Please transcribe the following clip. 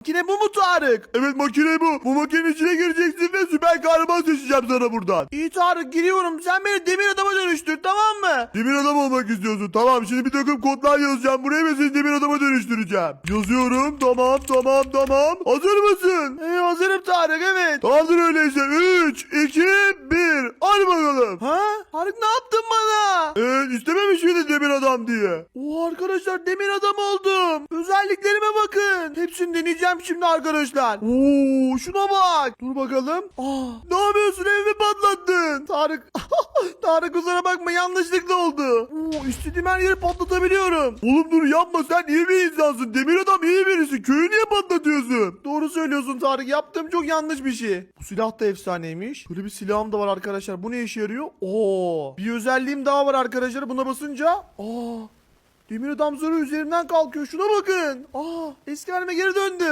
Makine bu mu Tarık? Evet makine bu. Bu makinenin içine gireceksin ve süper kahraman seçeceğim sana buradan. İyi Tarık giriyorum. Sen beni demir adama dönüştür tamam mı? Demir adam olmak istiyorsun. Tamam şimdi bir takım kodlar yazacağım buraya ve seni demir adama dönüştüreceğim. Yazıyorum. Tamam tamam tamam. Hazır mısın? Ee, hazırım Tarık evet. Tamamdır öyleyse. 3, 2, 1. Hadi bakalım. Ha? Tarık ne yaptın bana? Evet istememiş miydi demir adam diye? Oo arkadaşlar demir adam oldum. Özelliklerime bakın. Hepsini deneyeceğim şimdi arkadaşlar. Oo şuna bak. Dur bakalım. Aa, Ne yapıyorsun evimi patlattın? Tarık. Tarık kusura bakma yanlışlıkla oldu. Oo, istediğim her yeri patlatabiliyorum. Oğlum dur yapma sen iyi bir insansın. Demir adam iyi birisi. Köyü niye patlatıyorsun? Doğru söylüyorsun Tarık. Yaptığım çok yanlış bir şey. Bu silah da efsaneymiş. Böyle bir silahım da var arkadaşlar. Bu ne işe yarıyor? Oo. Bir özelliğim daha var arkadaşlar. Buna basınca. Aa. Demir adam zırhı üzerimden kalkıyor. Şuna bakın. Aa. Eski halime geri döndüm.